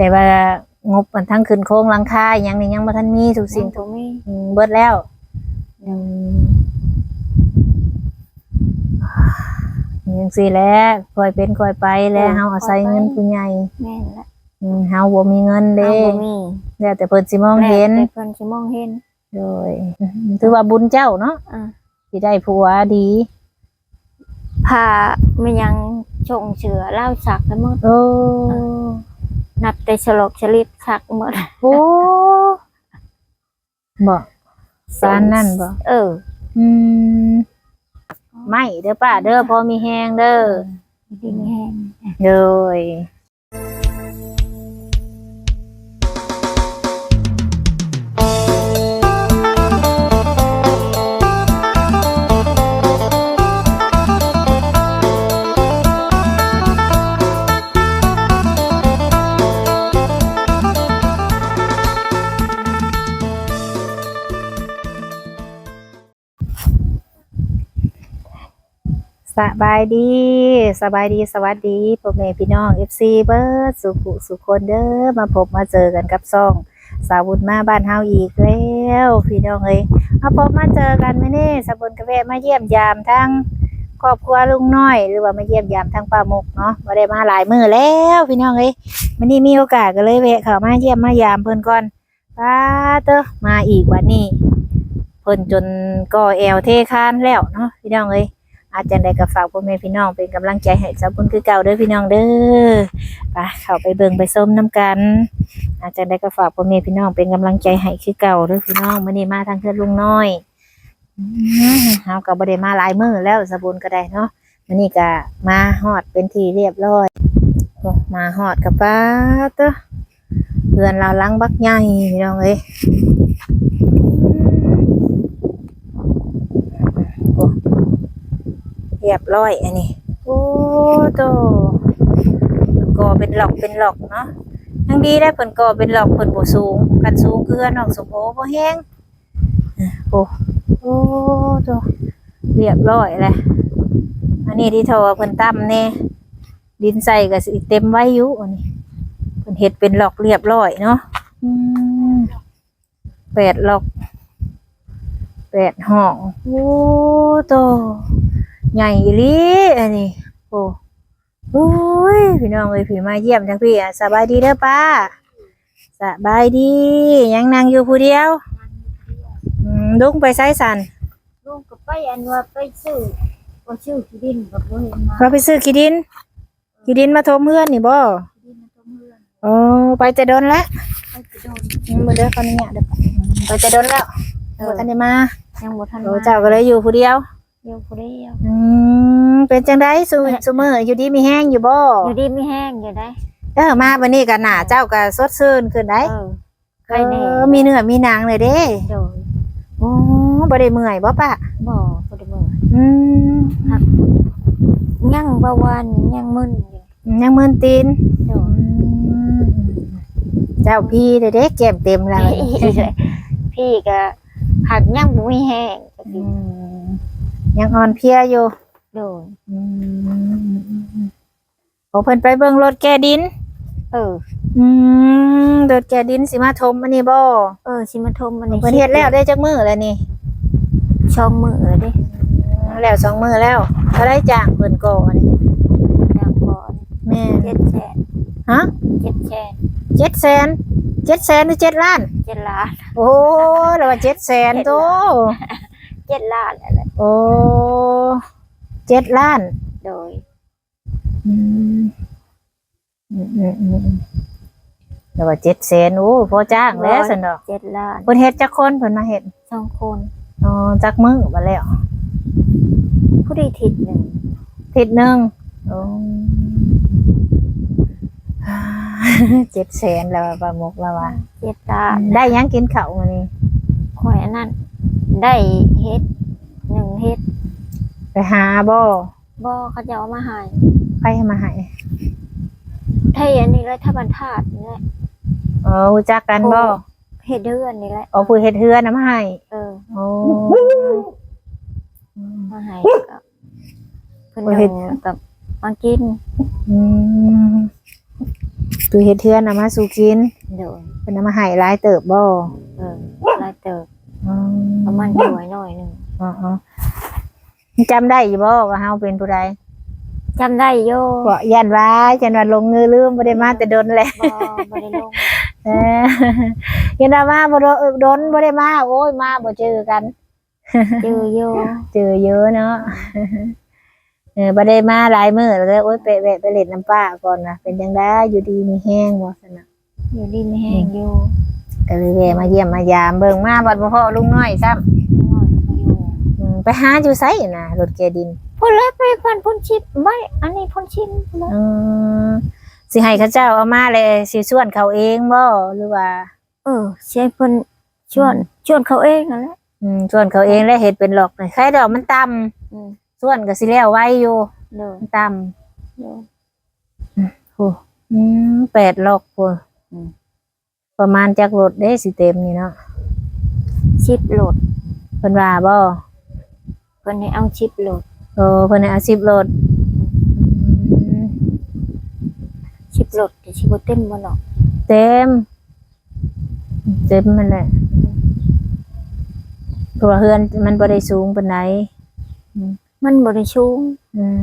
แต่ว่างบมันทั้งขึ้นโครงหลังคาอหยังนี่ยังบ่ทันมีทุกสิ่งทุกบ่มีอืมเบิดแล้วอืมยังสิแหล้วคอยเป็นคอยไปแล้วเฮาอาศัยเงินผู้ใหญ่แม่นละอืมเฮาบ่มีเงินเฮาเด้บ่มีแล้วแต่เพิ่นสิมองเห็นแล้วแต่เพิ่นสิมองเห็นโดยอืมถือว่าบุญเจ้าเนาะอ่าสิได้ผัวดีพามันยังชงเชือเล่าสักทั้งหมดโอ้ นับแต่ฉลกฉลิดสักหมดโอ้บ่ปานนั่นบ่เออ อืมไม่เด้อป้าเด้อพอมีแฮงเด้อดินแห้งโดย สบายดี สบายดี สวัสดีพ่อแม่พี่น้อง FC เบิร์ดสุขุสุคนเด้อ มาพบมาเจอกันกับซ่อง สาวบุญมาบ้านเฮาอีกแล้วพี่น้องเอ้ยมาพบมาเจอกันมื้อนี้สาวบุญกระแวะมาเยี่ยมยามทั้งครอบครัวลุงน้อย หรือว่ามาเยี่ยมยามทั้งป้ามุกเนาะบ่ได้มาหลายมือแล้วพี่น้องเอ้ยมื้อนี้มีโอกาสก็เลยแวะเข้ามาเยี่ยมมายามเพิ่นก่อนป้าเตอมาอีกวันนี้เพิ่นจนก่อแอวเทคานแล้วเนาะพี่น้องเอ้ย อาจารย์ได้ก็ฝากพ่อแม่พี่น้องเป็นกำลังใจให้สาวบุญคือเก่าเด้อพี่น้องเด้อไปเข้าไปเบิ่งไปส้มน้ำกัน อาจารย์ได้ก็ฝากพ่อแม่พี่น้องเป็นกำลังใจให้คือเก่าเด้อพี่น้องมื้อนี้มาทางเพื่อนลุงน้อยเฮาก็บ่ได้มาหลายมื้อแล้วสาวบุญก็ได้เนาะมื้อนี้ก็มาฮอดเป็นที่เรียบร้อยมาฮอดกับป้าเตอเพื่อนเราหลังบักใหญ่พี่น้องเอ้ยโอ้ เรียบร้อยอันนี้ โอ้โตเพิ่นก่อเป็นหลอกเป็นหลอกเนาะทั้งดีได้เพิ่นก่อเป็นหลอกเพิ่นบ่สูงกันสูงคือเฮือน้องสมโอบ่แห้งอะโอ้โอ้โตเรียบร้อยเลยอันนี้ที่ทว่าเพิ่นตั้มแน่ดินใส่ก็สิเต็มไว้อยู่อันนี้เพิ่นเฮ็ดเป็นหลอกเรียบร้อยเนาะอืมแปดหลอกแปดห้องโอ้โต ใหญ่อีหลีอันนี้ โอ้โอ้ยพี่น้องเอ้ยพี่มาเยี่ยมทั้งพี่อะสบายดีเด้อป้าสบายดี ยังนั่งอยู่ผู้เดียวอืมลุงไปไสสันลูกก็ไปอันว่าไปซื้อก็ชื่อที่ดินก็บ่เห็นมาเราไปซื้อขี้ดินขี้ดินมาทมเพื่อนนี่บ่ที่ดินมันต้องเลื่อนโอ้ไปแต่โดนแล้วไปจะโดนอืมบ่เด้อคนนี้เด้อไปแต่โดนแล้วบ่ทันได้มายังบ่ทันโอ้มาเจ้าก็เลยอยู่ผู้เดียว เดียวผู้เดียวอืมเป็นจังได๋สุซุมื้ออยู่ดีมีแห้งอยู่บ่อยู่ดีไม่แห้งอยู่ได้เออมาบัดนี้ก็หน้าเจ้าก็สดชื่นขึ้นได้เออใครแน่เออมีเนื้อมีหนังเลยเด้โดยโอ้บ่ได้เมื่อยบ่ปะบ่บ่ได้เบิ่งอืมยังบ่าวันยังมึนอยู่ยังมึนตีนโดอืยมเจ้าพี่เด้เด้แก้มเต็มแล้วพี่ก็หักยังบ่มีแห้งจักอืทีม ยังอ่อนเพลียอยู่โดยอืมโอ้เพิ่นไปเบิ่งรถแกดิน เออ อืมรถแกดินสิมาถมอันนี้บ่เออสิมาทมอันนี้เพิ่นเฮ็ดแล้วได้จักมื้อแล้วนี่ช่องมือเด้แล้วสองมื้อแล้วเขาได้จ้างเพิ่นก่ออันนี้จังก่อนแม่เจ็ดแสนฮะเจ็ดแสนเจ็ดแสนเจ็ดแสนหรือเจ็ดล้านเจ็ดล้าน โอ้แล้วว่าเจ็ดแสนโตเจ็ดล้านอะไร โอ้เจ็ดล้าน โดย อืมอืมอืมอืมแล้วว่าเจ็ดแสนโอ้พอจ้างแล้วสันดอกเจ็ดล้านเพิ่นเฮ็ดจักคนเพิ่นมาเฮ็ดสองคนอ๋อจักมื้อมาแล้วผู้ใดทิศหนึ่งทิศหนึงโอ้เจ็ดแสนแล้วว่าปลาหมกแล้วว่าเจ็ดล้านได้หยังกินข้าวมื้อนี้ข่อยอันนั้นได้เฮ็ด หนึ่งเฮ็ดไปหาบ่บ่เขาจะเอามาให้ใครให้มาให้ไทยอันนี้เลยถ้าบรรทัดนี่แหละเออรู้จักกันบ่เฮ็ดเดือนนี่แหละอ๋อผู้เฮ็ดเฮือนน่ะมาให้เออโอ้มาให้กับเพิ่นโอ้ยเฮ็ดเอากับมากินอืมตูเฮ็ดเทือนเอามาสู่กินโดยเพิ่นเอามาให้หลายเติบบ่เออลายเติบอืมประมาณสวยหน่อยหนึง อ๋อๆจำได้อยู่บ่ว่าเฮาเป็นผู้ใดจำได้โยบ่ยันว่ายันว่าลงมือลืมบ่ได้มาแต่ดนแหละ บ่บ่ได้ลงเออยันว่ามาบ่โดนเออดนบ่ได้มา โอ้ยมาบ่เจอกัน เจอโยเจอเยอะเนาะเออบ่ได้มาหลายมื้อแล้วก็โอ๊ยไปแวะไปเล่นน้ำป้าก่อนนะเป็นจังไดอยู่ดีมีแห้งบ่ซั่นน่ะอยู่ดินแห้งอยู่ก็เลยแวะมาเยี่ยมมายามเบิ่งมาบัดบ่พอลุงน้อยซ้ำ น้อยก็บ่อยู่ อืม ไปหาอยู่ไสน่ะรถแกดินพุ่นแล้วไปพันพุ่นชิปไม่อันนี้พุ่นชิมบ่อืมสิให้เขาเจ้าเอามาเลยสิส่วนเขาเองบ่หรือว่า เออใช่เพิ่นชวนชวนเขาเองนั่นแหละอืมส่วนเขาเองแล้วเฮ็ดเป็นหลอกใครดอกมันต่ำอืมส่วนก็สิแล้วไว้อยู่เด้อมันต่ำเด้อโอ้อืมแปดหลอกพุ่นอืม ประมาณจักรถเด้สิเต็มนี่เนาะชิปโหลดเพิ่นว่าบ่เพิ่นให้เอาชิปโหลดโอ้เพิ่นให้เอา10รถอืมชิปโหลดแต่ชิบ่เต็มบ่หรอกเต็ม เต็มมันแหละเพราะว่าเฮือนมันบ่ได้สูงปานใดมันบ่ได้ชูงอืม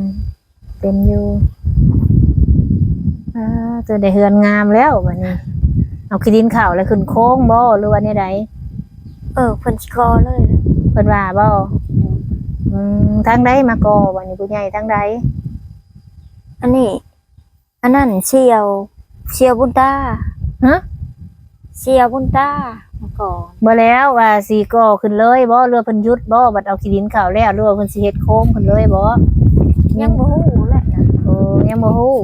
เต็มอยู่อ่าตัวได้เฮือนงามแล้วบัดนี้ เอาขี้ดินเข้าแล้วขึ้นโค้งบ่หรือว่าแนวใด เออเพิ่นสิกอเลยนะ เพิ่นว่าบ่อื มทางใดมาก่อบัดนี้ผู้ใหญ่ทางใดอันนี้ อันนั้นเชียวเชียวบุญตาฮะเชียวบุญตามาก่อนบ่แล้วว่าสิก่อขึ้นเลยบ่เรือเพิ่นหยุดบ่บัดเอาขี้ดินเข้าแล้วหรือว่าเพิ่นสิเฮ็ดโค้งขึ้นเลยบ่ยังบ่ฮู้แหละนะโอ้ยังบ่ฮู้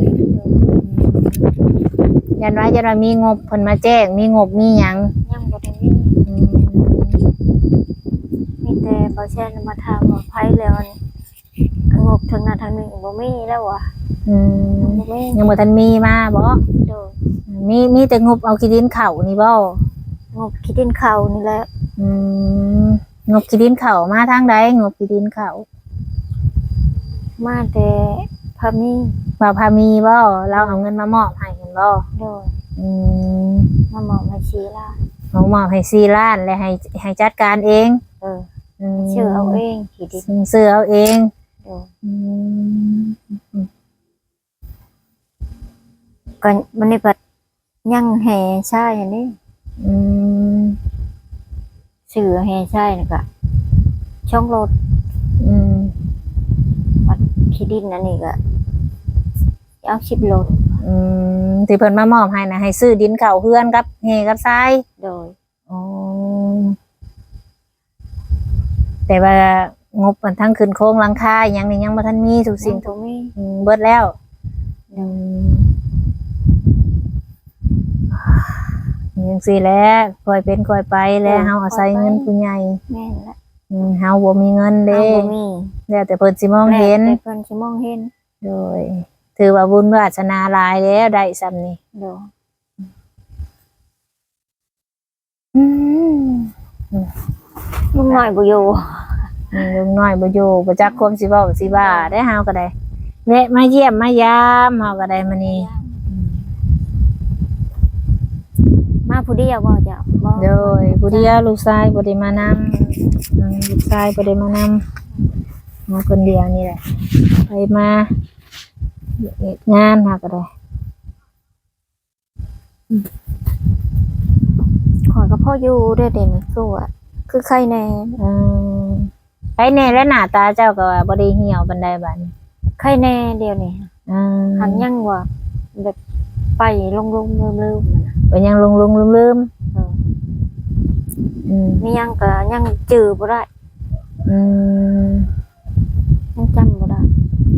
ยันว่ายันว่ามีงบเพิ่นมาแจ้งมีงบมีหยัง ยังบ่ได้มี อืม มีแต่บ่แช่นมาถามว่าไผแล้วอันงบทางนั้นทางนี้บ่มีแล้วว่ะอืมบ่มียังบ่ทันมีมาบ่โดยมีมีแต่งบเอาขี้ดินเข้านี่บ่งบคิดดินเขานี่แหละอืมงบขี้ดินเข้ามาทางใดงบขี้ดินเข้ามาแต่พามีว่าพามีบ่เราเอาเงินมามอบให้กันบ่โดยอืมมาหมอมาชี้ล่ะเอามอบให้4ล้านและให้ให้จัดการเอง เอออืม ชื่อเอาเองขีดินซื้อเอาเองโดยอืมก็มันนี่ปัดยังแห่ใช่อันนี้อืมชื่อแห่ใช่นี่ก็ช่องรถอืมขีดินอันนี้ก็เอาชิบรถอืมที่เพิ่นมามอบให้นะให้ซื้อดินเข่าเฮือนกับเฮกับทรายโดย อ๋อ แต่ว่างบมันทั้งขึ้นโครงหลังคาอหยังนี่ยังบ่ทันมีทุกสิ่งตทุรกงนี้อืมเบิดแล้วอืมยังสิแหล้วคอยเป็นคอยไปแล้วเฮาอาศัยเงินผู้ใหญ่แม่นละอืมเฮาบ่มีเงินเอาเด้บ่มีแล้วแต่เพิ่นสิมองเห็นแต่เพิ่นสิมองเห็นโดย ถือว่าบุญวาสนาหลายแล้วได้ซ้ำนี่โดยอืม ลุงน้อยบ่อยู่อืมลุงน้อยบ่อยู่บ่จักความสิเว้าสิว่าได้เฮาก็ได้แวะมาเยี่ยมมายามเฮาก็ได้มื้อนี้มาผู้เดียวบ่จ้ะบ่โดยผู้เดียวลูกชายบ่ได้มานำอืมลูกชายบ่ได้มานำมาคนเดียวนี่แหละ ไปมาเฮ็ดงานเฮาก็ได้ขอยก็พ่ออยู่เด้อเด่นคือว่า คือใครแน่อืมไปแน่แล้วหน้าตาเจ้าก็ว่าบ่ได้เหี่ยวปานใดบัดนี้ใครแน่เดียวนี่อืมหันยังว่าแบบไปลงๆลืมๆมันน่ะเป็นยังลุงๆลืมเออๆอืมมียังก็ยังจื้อบ่ได้อืมยังจำบ่ได้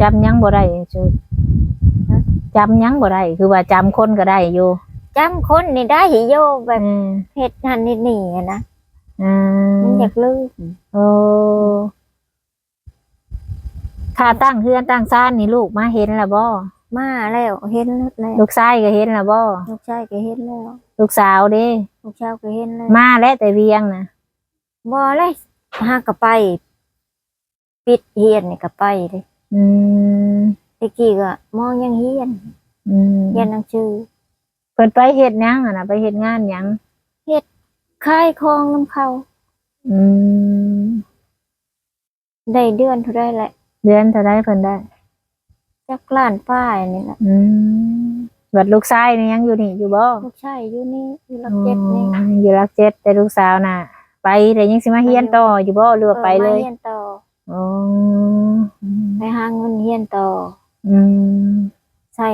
จำหยังบ่ได้จุดฮะ จำหยังบ่ได้คือว่าจำคนก็ได้อยู่จำคนนี่ได้โยแบบอืม เฮ็ดหันนี่นี่อะนะ อืมมันอยากลืมโอ้ค่าตั้งเฮือนตั้งซ่านนี่ลูกมาเห็นแล้วบ่มาแล้วเห็นแล้วลูกชายก็เห็นแล้วบ่ลูกชายก็เห็นแล้ว ลูกสาวเด้ลูกชายก็เห็นแล้วมาแล้วแต่เวียงน่ะบ่เลยหาก็ไป ปิดเฮียนนี่ก็ไปเลยอืมตะกี้ก็มองยังเฮียนอืมเฮียนหนังสือเพิ่นไปเฮ็ดหยังอะนะไปเฮ็ดงานหยัง คายคลองน้ำเขาอืมได้เดือนเท่าได้แหละเดือนเท่าไดเพิ่นได้ จักล้านป้ายนี่แหละอืมบัดลูกชายนี่ยังอยู่นี่อยู่บ่ลูกชายอยู่นี่อยู่ลักเจ็ดนี่อ๋ออยู่รักเจ็ดแต่ลูกสาวน่ะ ไปแต่ยังสิมาเฮียนต่ออยู่บ่หรือว่าไปเลยออมาเฮียนต่ออ๋อไปหาเงินเฮียนต่ออืมใช้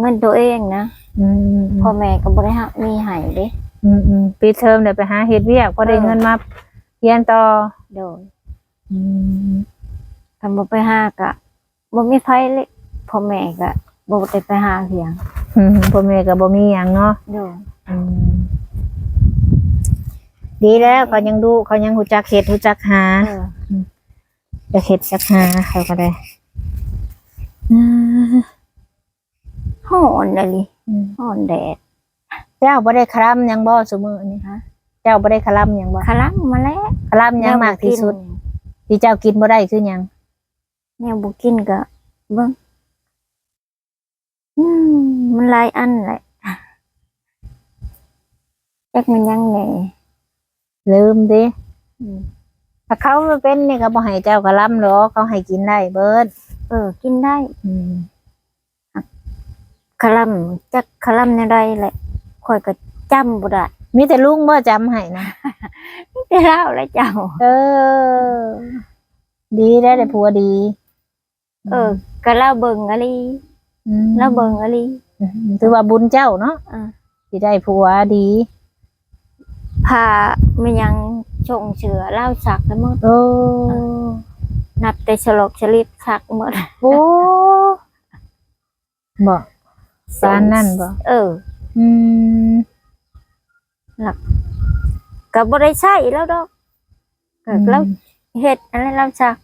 เงินตัวเองนะอืมพ่อแม่ก็บ่ได้หักมีให้เด้ อืมอืมปีเทอมเดี๋ยวไปหาเฮ็ดเวียกพอได้เออเงินมาเฮียนต่อโดยอืมคันบ่ไปหากะบ่มีไผเลยพ่อแม่ก็บ่ได้ไปหาเพียงอืมพ่อแม่ก็บ่มีหยังเนาะโดยอืมดีแล้วเขายังดูเขายังรู้จักเฮ็ดรู้จักหาเออจะเฮ็ดจักหาเขาก็ได้อ่า ฮ้อนเลยอืม ฮ้อนแดด เจ้าบ่ได้คลำหยังบ่ซุมื้อนี้ฮะเจ้าบ่ได้คลำหยังบ่คลังมาแล้วคลำหยังมากที่สุด ที่เจ้ากินบ่ได้คือหยังแนวบ่กินก็เบิ่งอืมมันหลายอันแหละจักมันยังแหน่ลืมดิอืมถ้าเขาบ่เป็นนี่ก็บ่ให้เจ้าคลำหรอกเขาให้กินได้เบิดเออ กินได้ อืมคลัมจักคลัมแนวใดแหละ ข่อยก็จำบ่ได้มีแต่ลุงบ่จำให้นะได้เล่าแล้วเจ้า เออ ดีได้แต่ผัวดี เออ ก็เล่าเบิ่งอะไรมเล่าเบิ่งอะไรอืมถือว่าบุญเจ้าเนาะอ่าที่ได้ผัวดีพามันยังชงเชือเล่าสักแล้วหมดโอ้นับแต่ฉลกฉลิดสักหมดโอ้บ่ปานนั่นบ่เออ อืมก็บ่ได้ใช้แล้วดอกก็อืมเราเฮ็ดอะไรเล่าสัก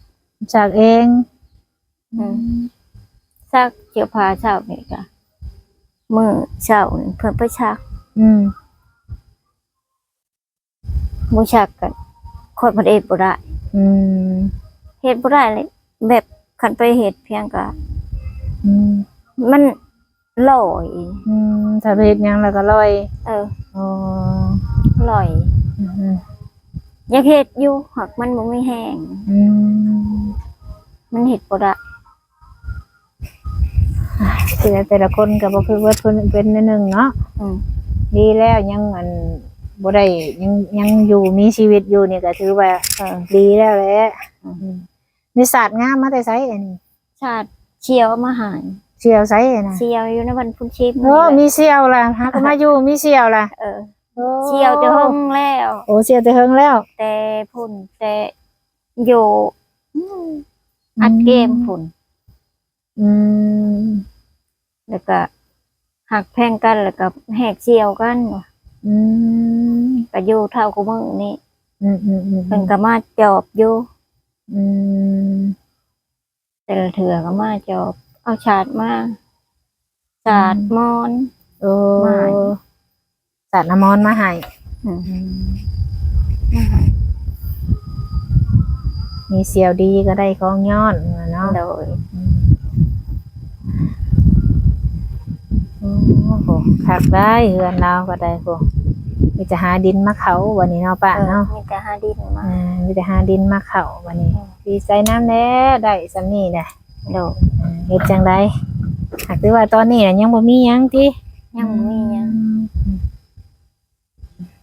จากเองอืมสักเกี่ยวพาเช้านี่ก็มื้อเช้านี่เพิ่นไปชักอืมบ่ชักกันค่อยบ่ได้เฮ็ดบ่ได้ อืมเฮ็ดบ่ได้เลย แบบคันไปเฮ็ดเพียงก็อืมมันลอยอืม ถ้าไปเฮ็ดหยังแล้วก็ลอยเอออ๋อลอย อืมอยากเฮ็ดอยู่หักมันบ่มีแห้ง อืมมันเฮ็ดบ่ได้แต่ละแต่ละคนก็บ่คือว่าเพิ่นเป็นนิดนึงเนาะ อืมดีแล้วยังอันบ่ได้ยังยังอยู่มีชีวิตอยู่นี่ก็ถือว่าเออดีแล้วแหละอืมอืมมีศาสตร์งามมาแต่ไสอันนี้ชาติเชียวมาหาย เชียวไสอันน่ะเชียวอยู่ในวันพุ่นชิมโอ้มีเชียวล่ะหาก็มาอยู่มีเชียวล่ะเออโอ้เชียวจะห้องแล้ว โอ้เชียวแต่เฮิงแล้ว แต่พุ่นแต่อยู่อืมอัดเกมพุ่นอืมแล้วก็หักแพงกันแล้วก็แหกเชียวกันว่ะอืมก็อยู่เท่ากูมึงนี่อืมอืมอืมเพิ่นก็มาจอบอยู่อืมแต่ละเถื่อก็มาจอบ เอาชาดมาชาดมอนโอ้ไม่ศาสตร์น้ำมอนต์มาให้อืมมาหามีเสียวดีก็ได้ของย้อนเนาะโดยโอ้โหคักได้เฮือนเราก็ได้โหมีจะหาดินมาเขาวันนี้เนาะป้าเออเนาะ มีแต่หาดินมา อ่ามีแต่หาดินมาเขาวันนี้ดีใจน้ำแน่ได้สำนี่แหละ โดยอ่าเฮ็ดจังไดหากคือว่าตอนนี้น่ะยังบ่มีหยังติยังบ่มีหยัง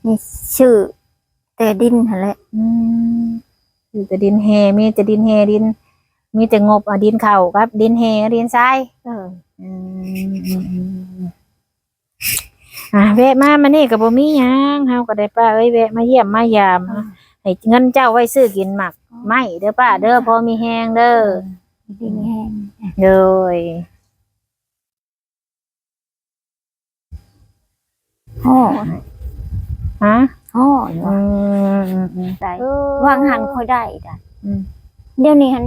มีชื่อแต่ดินหั่นแหละอืมมีแต่ดินแฮมีแต่ดินแฮดิน มีแต่งบเอาดินเข้าครับ ดินแฮดินทรายเอออืมอืมอืมอ่าแวะมามานี่ก็บ่มีหยังเฮาก็ได้ป้าเอ้ยแวะมาเยี่ยมมายามให้เงินเจ้าไว้ซื้อกินหมัก ไม่เด้อป้าเด้อพอมีแฮงเด้อ ดินแห้งโดยห่อฮะห่ออืมอืมอืมได้เออวางหันค่อยได้ได้อืมเดี๋ยวนี้หัน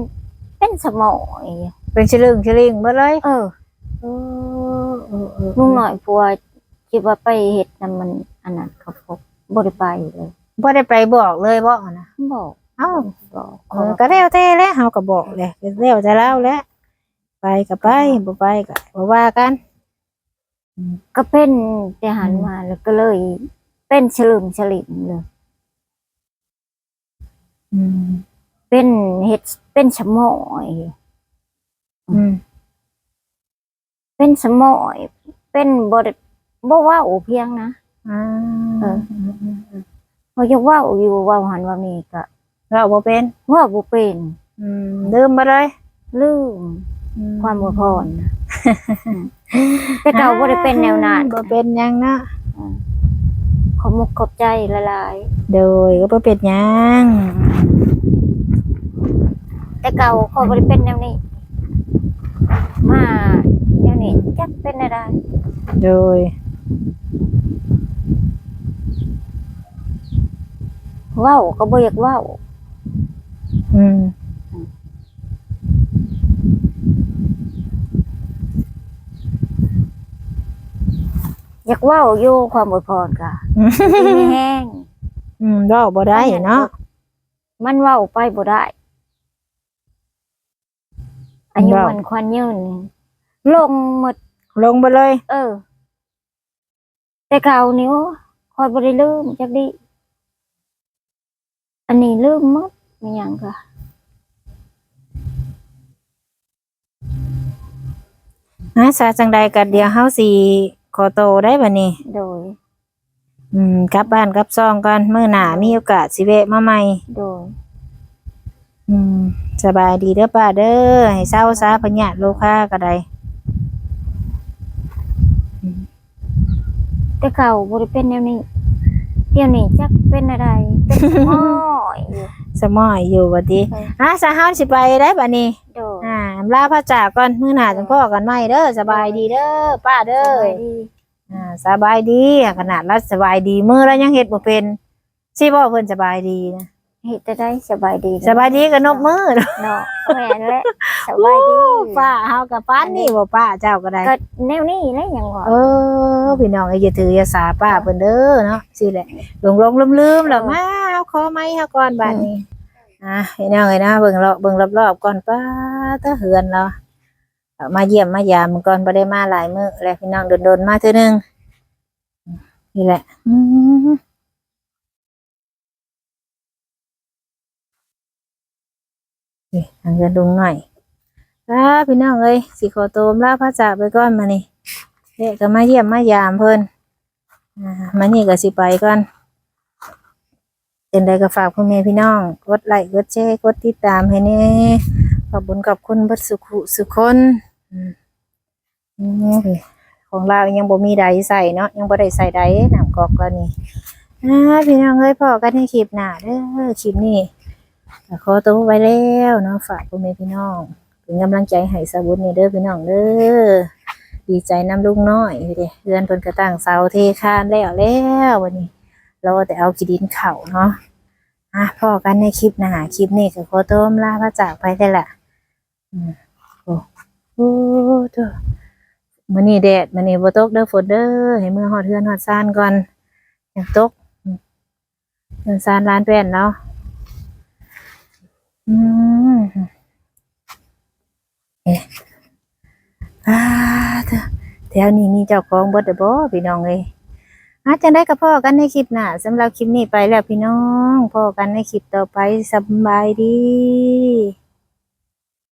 เป็นสมองอีกเป็นชลึงชลิงเบิดเลยเออเออเออเออลุงหน่อยพัวคิดว่าไปเฮ็ดนํมันอันนั้นเขาพบบ่ได้ไปเลยบ่ได้ไปบอกเลยบอกนะบอกเอ้าบอกเออก็แล้วแต่แล้วเฮาก็บอกแหละก็แล้วแต่เราแหล้วไปก็ไปบ่ไปก็บ่ว่ากันก็เป็นแต่หันมาแล้วก็เลย เป็นฉลึมฉลิมเลยอืมเป็นเห็ดเป็นสมอยอืมเป็นสมอย เป็นบไดบ่เว่าเพียงนะอ่าเออเพราะยังเว่าอยู่เว่าหันว่านี่ก็ เราบ่เป็นเว่าบ่เป็นอืมลืมไปเลยลืมความอวยพรนะแต่เก่าบ่ได้เป็นแนวนั้นบ่เป็นหยังนะขอบมุกขอบใจละลายโดยก็บ่เป็นหยังแต่เก่าเขาบ่ได้เป็นแนวนี้ มาแนวนี้จักเป็นอะไรโดยเว้าก็บ่อยากเว้า อืมอยากเว้าอยู่ความอวยพรก็มีแห้งอืมเราบ่ได้เนาะมันเว้าไปบ่ได้อายุมันควันยืนลงหมด ลงไปเลย เออ แต่เก่านิ้วคอยบ่ได้ลืมจักดิอันนี้ลืมหมด มีหยังก็นะซาจังใดก็เดี๋ยวเฮาสิขอโตวได้บัดนี้โดย อืมกลับบ้านกลับซองก่อนมื้อหน้ามีโอกาสสิแวะมาใหม่โดย อืมสบายดีเด้อป้าเด้อให้เศร้าซาพญาติโลคาก็ได้แต่เก่าบ่ได้เป็นแนวนี้เดี๋ยวนี้จักเป็นอะไรเป็นสมอยอยู่ สมอยอยู่บัดนี้เอออะสาเฮาสิไปได้บัดนี้โดยอ่าลาพระจากก่อนมื้อหน้าจังพ่อกันใหม่เด้อสบายดีเด้อป้าเด้สอบายดีอ่าสบายดีขนาดเราสบายดีมื้อแล้วยังเฮ็ดบ่เป็นสิบ่เพิ่นสบายดีนะเฮ็ดจะได้สบายดี สบายดีก็นกมือเนาะแม่นแหละสบายดีป้าเฮากับป้านนี่บ่ป้าเจ้าก็ได้ก็แนวนี้แหละหยังว่าเออพี่น้องอย่าถืออย่าสาป้าเพิ่นเด้อเนาะสิแหละหลงหลงลืมๆแล้วมาเอาขอไม้เฮาก่อนบัดนี้ อะพี่น้องเอ้ยนะเบิ่งรอบเบิ่งรอบๆก่อนป้าตะเหือนเรามาเยี่ยมมายามก่อนบ่ได้มาหลายมื้อแล้วพี่น้องโดนๆมาเทื่อนึงนี่แหละอืมนี่ทางเดินดุงหน่อยอ่าพี่น้องเอ้ยสิขอตัวลาพระจ่าไปก่อนมานี่เด็กก็มาเยี่ยมมายามเพิ่นอ่ามานี่ก็สิไปก่อน เป็นใดก็ฝากพ่อแม่พี่น้อง กดไลค์กดแชร์กดติดตามให้แน่ขอบคุญขอบคุณบัดสุขุสุคนอของเรายังบ่มีใดใส่เนาะยังบ่ได้ใส่ใดน้ำกอกก็นี่พี่น้องเอ้ยพอกันในคลิปหน้าเด้อคลิปนี้ขอตัวไปแล้วเนาะฝากพ่อแม่พี่น้องเป็นกำลังใจให้สาบุญนี่เด้อพี่น้องเด้อดีใจน้ำลุงน้อยเด้เรือนเพิ่นกระตั้งเสาเทคานแล้วแล้ววันนี้ เราแต่เอาขี้ดินเข่าเนาะอะพอกันในคลิปน้าคลิปนี้ก็ขอต้มลาพระจากไปได้ละอืมโอ้โอ้เด้อมื้อนี้แดดมื้อนี้บ่ตกเด้อฝนเด้อให้มือฮอดเฮือนฮอดซ่านก่อนอยากตกเฮือนซ่านร้านแป้นเนาะอืมเอ๊ะอ่าเด้อแถวนี้มีเจ้าของบดเด้อพี่น้องเอ้ย อาจังได้กับพ่อกันในคลิปหน้าสำหรับคลิปนี้ไปแล้วพี่น้องพ่อกันในคลิปต่อไปสบายดี